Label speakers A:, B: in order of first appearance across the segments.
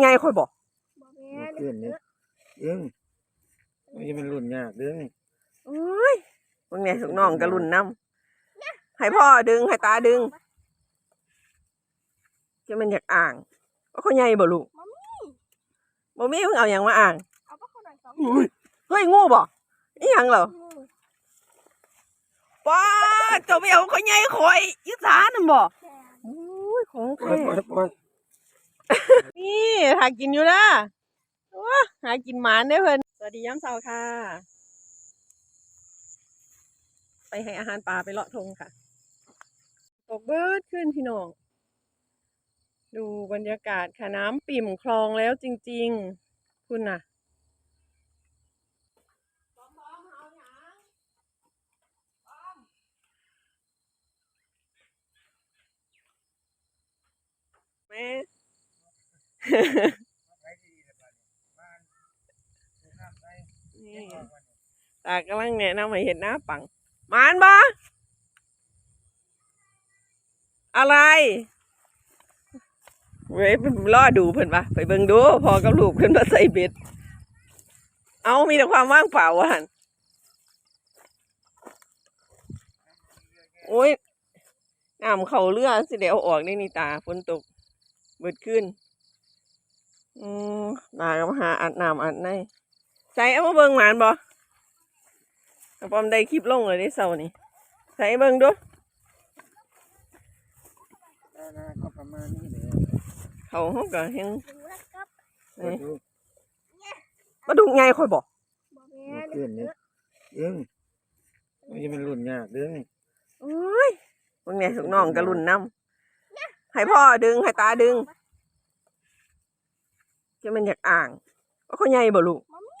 A: ไงค่อยบอก
B: บ่แม่น
C: ขึ้นนี่เอิ้งมันจะเป็นรุ่นยากเด้อ
A: เอ้ยพวกเนี้ยลูกน้องกระลุ่นน้ำให้พ่อดึงให้ตาดึงจะมันอยากอ่างว่าเขาใหญ่บ่ลูก
B: บ่มี
A: บ่มีมึงเอาหยังมาอ่าง
B: เอาปลาเขาหน่อยสอง
C: อุ้ย
A: เฮ้ยงูบ่อีหยังเหรอ
B: งู
A: ป้าเจ้าไปเอาเขาใหญ่ข่อยยึดสานั่นบ่
B: แซ่บ
A: อุ้ยของ
C: ปล่อ
A: แท้ นี่หากินอยู่นะว้าหากินหมานได้เพิ่นสวัสดีย้ำเช้าค่ะ ไปให้อาหารปลาไปเลาะทงค่ะ ตกเบิดขึ้นพี่น้อง ดูบรรยากาศค่ะน้ำปิ่มคลองแล้วจริง ๆ คุณน่ะแม่ นี่ตากำลังแนะนำให้เห็นหน้าปังมานบ่อะไรเว้ยไปรอดูเพิ่นปะไปเบิ่งดู พอกับลูกเพิ่นมาใส่เบ็ด เอามีแต่ความว่างเปล่าว่ะหันโอ้ยน้ำเขาเรือสิเดี๋ยวอออกได้นี่ตาฝนตกเบิดขึ้น อืมตาก็มาหาอัดน้ำอัดในใส่เอามาเบิ่งหมานบ่กระปอมได้คลิปลงเลยได้เสาร์นี่ใส่เบิ่งดู
C: นาก็ประมาณนี้แหละ
A: เขาเขาก็เฮง
B: ดูแล้วกับ
C: เอิ้งดู
A: มาดูไงค่อยบอก
B: บ่แม่น
C: ขึ้นนี่เอิ้งมันจะเป็นรุ่นยากเด้อ
A: เอ้ยพวกเนี้ยลูกน้องกระลุ่นน้ำให้พ่อดึงให้ตาดึง จะมันอยากอ่างว่าเขาใหญ่บ่ลูก
B: บ่มี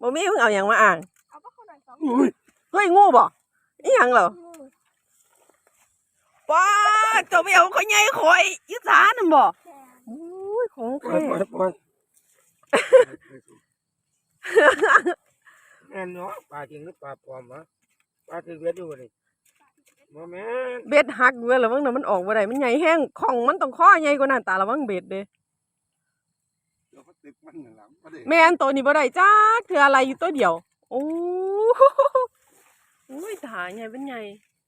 A: บ่มีมึงเอาหยังมาอ่าง
B: เอาปลาเขาหน่อยสอง
C: อุ้ย
A: เฮ้ยงูบ่อีหยังเหรอ
B: งู
A: ป้าเจ้าไปเอาเขาใหญ่ข่อยยึดสานั่นบ่
B: แซ่บ
A: อุ้ยของ
C: ปล่อย
A: แท้
C: ปล่อยปล่อยแม่นเนาะปลาจริงหรือปลาปลอมวะปลาถือเบ็ดอยู่นี่บ่แม่น
A: เบ็ดหักเว้ยละวังน่ะมันออกบ่ได้มันใหญ่แห้งของมันต้องข้อใหญ่กว่านั้นตาละวังเบ็ดเด้
C: เราก็ตึกมันนั่นล่ะบ่ได้
A: แม่นตัวนี้บ่ได้จ้าคืออะไรอยู่ตัวเดียว โอ้โหโอ้ยตาใหญ่เป็นใหญ่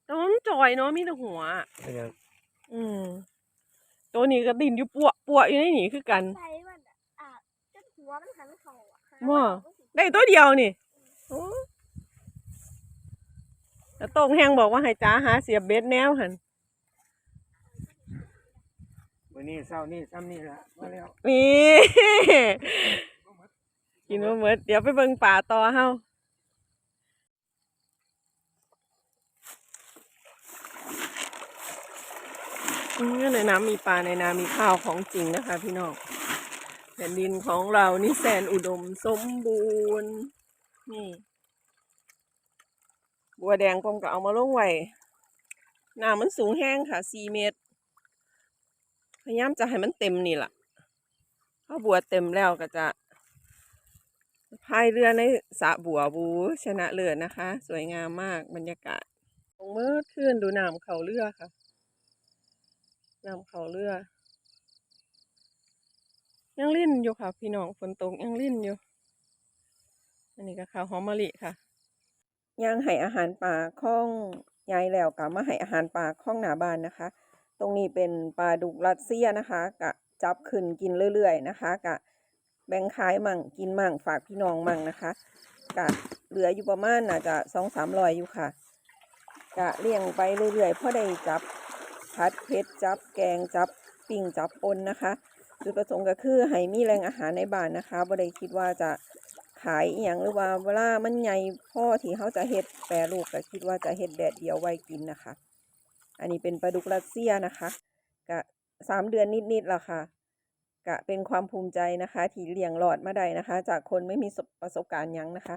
A: แต่ว่ามันจอยเนาะมีแต่หัว
C: เป็นหยัง
A: อืมตัวนี้ก็ดินอยู่ปัวปัวอยู่ในนี่คือกัน
B: ใส่มันอะอะจนหัวมันหันเข้าอะหา
A: ว่า
B: มันสิ
A: ได้ตัวเดียวนี่โอ้แต่ตรงแหงบอกว่าให้จ้าหาเสียบเบ็ดแนวหัน
C: นี้เช้านี้ซ้ำนี่ละมาแล้ว
A: นี่กินมาเมดเดี๋ยวไปเบิ่งป่าต่อเฮาอืมในน้ำมีปลาในน้ำมีข้าวของจริงนะคะ พี่น้องแผ่นดินของเรานี่แสนอุดมสมบูรณ์นี่ บัวแดงผมก็เอามาลงไว้น้ำมันสูงแห้งค่ะสี่เมตร พยายามจะให้มันเต็มนี่แหละถ้าบัวเต็มแล้วก็จะพายเรือในสระบัวบูชนะเลิศนะคะ สวยงามมากบรรยากาศตรงเมื่อคืนดูน้ำเขาเรือค่ะน้ำเขาเรือ ยังลิ่นอยู่ค่ะ พี่น้องฝนตกยังลิ่นอยู่ อันนี้ก็ข้าวหอมมะลิค่ะย่างให้อาหารปลาข้องยายแล้วก็มาให้อาหารปลาข้องหนาบานนะคะ ตรงนี้เป็นปลาดุกรัสเซียนะคะ กะจับขึ้นกินเรื่อยๆนะคะ กะแบ่งขายมั่งกินมั่งฝากพี่น้องมั่งนะคะ กะเหลืออยู่ประมาณน่าจะสองสามร้อยอยู่ค่ะ กะเลี้ยงไปเรื่อยๆเพราะได้จับพัดเพชรจับแกงจับปิ่งจับปนนะคะจุดประสงค์ก็คือให้มีแรงอาหารในบ้านนะคะบ่ได้คิดว่าจะขายอย่างหรือว่าเวลามันใหญ่พ่อที่เขาจะเฮ็ดแปรรูปก็คิดว่าจะเฮ็ดแดดเดียวไว้กินนะคะ อันนี้เป็นปลาดุกรัสเซียนะคะกะสามเดือนนิดๆแล้วค่ะ กะเป็นความภูมิใจนะคะ ที่เลี้ยงหลอดมาได้นะคะ จากคนไม่มีประสบการณ์ยังนะคะ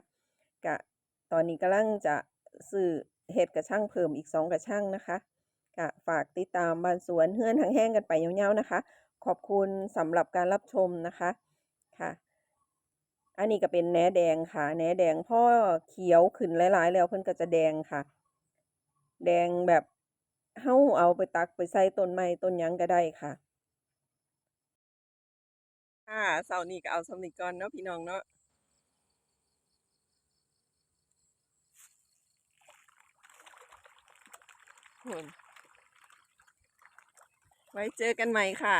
A: กะตอนนี้กำลังจะซื้อเห็ดกระช่างเพิ่มอีกสองกระช่างนะคะกะฝากติดตามบานสวนเฮือนหางแห้งกันไปยาวๆนะคะ ขอบคุณสำหรับการรับชมนะคะค่ะ อันนี้ก็เป็นแหนแดงค่ะแหนแดงพ่อเขียวขึ้นหลายๆ แล้วเพิ่นก็จะแดงค่ะ แดงแบบ เฮาเอาไปตักไปใส่ต้นไม้ต้นหยังก็ได้ค่ะค่ะเสาร์นี้ก็เอาสำนิกก่อนเนาะพี่น้องเนาะไว้เจอกันใหม่ค่ะ